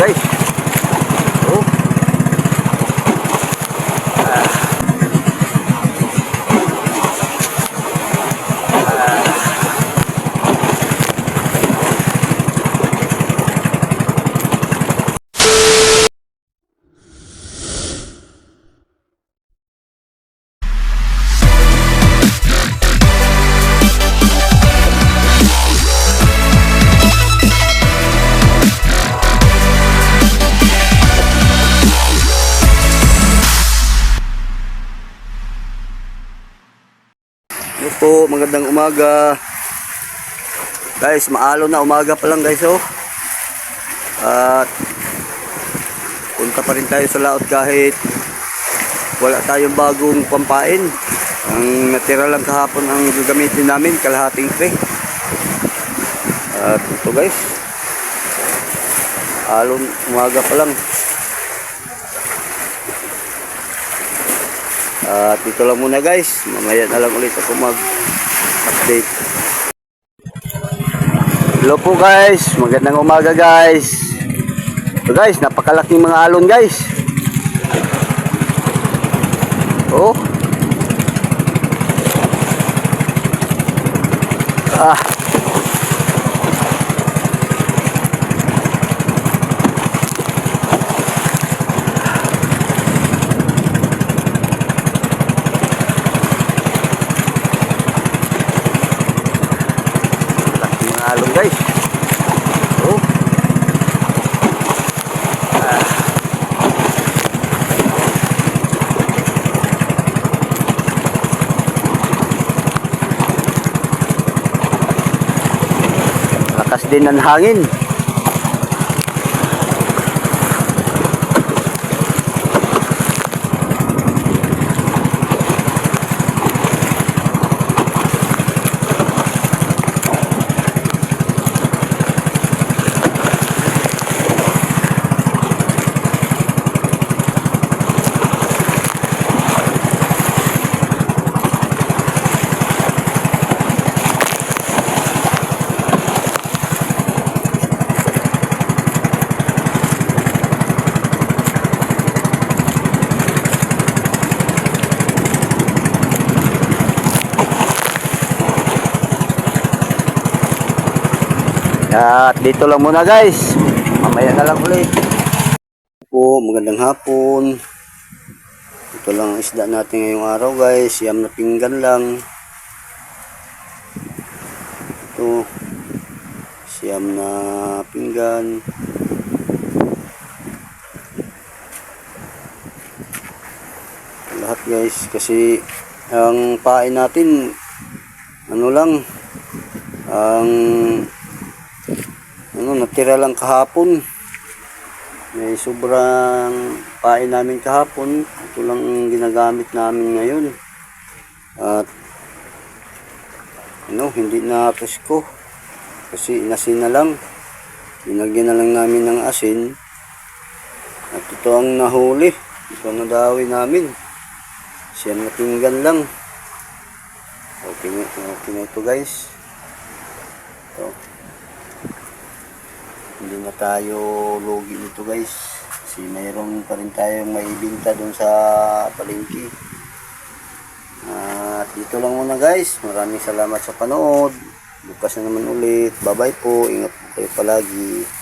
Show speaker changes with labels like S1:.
S1: guys. Hello po, magandang umaga. Guys, maalo na umaga pa lang guys oh. At punta pa rin tayo sa laot kahit wala tayong bagong pampain. Ang natira lang kahapon ang gagamitin namin, kalahating tray. At ito guys, alon umaga pa lang. At dito lang muna guys. Mamaya na lang ulit ako mag-update. Hello po guys. Magandang umaga guys. So guys, napakalaking mga alon guys. Oh. Ah. Alon guys. Oh. Ah. Lakas din ng hangin. At dito lang muna guys. Mamaya na lang ulit. Po, magandang hapon. Ito lang ang isda natin ngayong araw guys. Yam na pinggan lang. Ito. Siyam na pinggan. Lahat guys. Kasi ang pain natin ano lang ang ano, natira lang kahapon. May sobrang pain namin kahapon. Ito lang ang ginagamit namin ngayon. At ano, hindi na ko. Kasi inasin na lang. Binagyan na lang namin ng asin. At ito ang nahuli. Ito ang nadawi namin. Siya natinggan lang. Okay okay na ito guys. Ito hindi na tayo lugi nito guys. Kasi mayroon pa rin tayong maibinta dun sa palengke. At dito lang muna guys. Maraming salamat sa panood. Bukas na naman ulit. Bye bye po. Ingat po kayo palagi